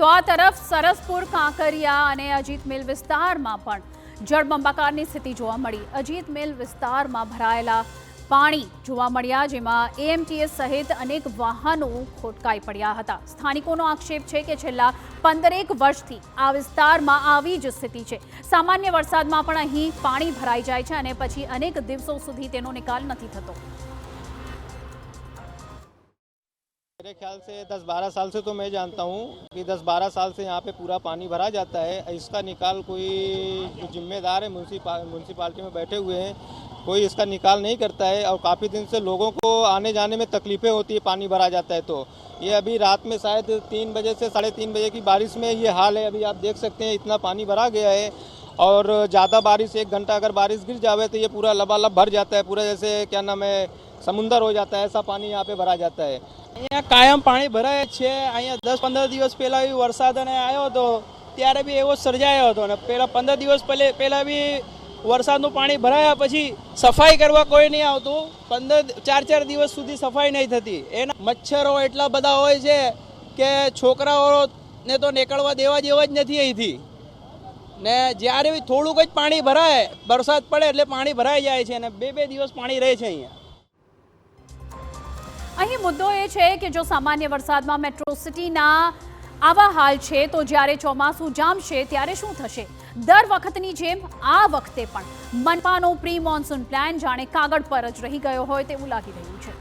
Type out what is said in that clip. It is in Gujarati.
તો આ તરફ સરસપુર, કાંકરિયા અને અજીત મિલ વિસ્તારમાં પણ જળબંબાકારની સ્થિતિ જોવા મળી. અજીત મિલ વિસ્તારમાં ભરાયેલા પાણી જોવા મળ્યા, જેમાં એએમટીએસ સહિત અનેક વાહનો ખોટકાઈ પડ્યા હતા. સ્થાનિકોનો આક્ષેપ છે કે છેલ્લા પંદરેક વર્ષથી આ વિસ્તારમાં આવી જ સ્થિતિ છે. સામાન્ય વરસાદમાં પણ અહીં પાણી ભરાઈ જાય છે અને પછી અનેક દિવસો સુધી તેનો નિકાલ નથી થતો. मेरे ख्याल से 10-12 साल से तो मैं जानता हूँ कि 10-12 साल से यहाँ पे पूरा पानी भरा जाता है। इसका निकाल कोई जो जिम्मेदार है म्यूनसिपा म्यूनसिपालिटी में बैठे हुए हैं, कोई इसका निकाल नहीं करता है और काफ़ी दिन से लोगों को आने जाने में तकलीफ़ें होती है, पानी भरा जाता है तो। ये अभी रात में शायद तीन बजे से साढ़े तीन बजे की बारिश में ये हाल है, अभी आप देख सकते हैं इतना पानी भरा गया है और ज़्यादा बारिश, एक घंटा अगर बारिश गिर जावे तो ये पूरा लबालब भर जाता है, पूरा जैसे क्या नाम है समुंदर हो जाता है ऐसा पानी यहाँ पे भरा जाता है અહીંયા કાયમ પાણી ભરાય જ છે અહીંયા દસ પંદર દિવસ પહેલાં બી વરસાદ અને આવ્યો હતો ત્યારે બી એવો સર્જાયો હતો અને પહેલાં પંદર દિવસ પહેલે પહેલાં બી વરસાદનું પાણી ભરાયા પછી સફાઈ કરવા કોઈ નહીં આવતું પંદર ચાર ચાર દિવસ સુધી સફાઈ નહીં થતી એના મચ્છરો એટલા બધા હોય છે કે છોકરાઓને તો નીકળવા દેવા જેવા જ નથી અહીંથી ને જ્યારે બી થોડુંક જ પાણી ભરાય વરસાદ પડે એટલે પાણી ભરાઈ જાય છે અને બે બે દિવસ પાણી રહે છે અહીંયા અહીં મુદ્દો એ છે કે જો સામાન્ય વરસાદમાં મેટ્રો સિટીના આવા હાલ છે, તો જ્યારે ચોમાસું જામશે, ત્યારે શું થશે? દર વખતની જેમ આ વખતે પણ મનપાનો પ્રી મોન્સૂન પ્લાન જાણે કાગળ પર જ રહી ગયો હોય તેવું લાગી રહ્યું છે.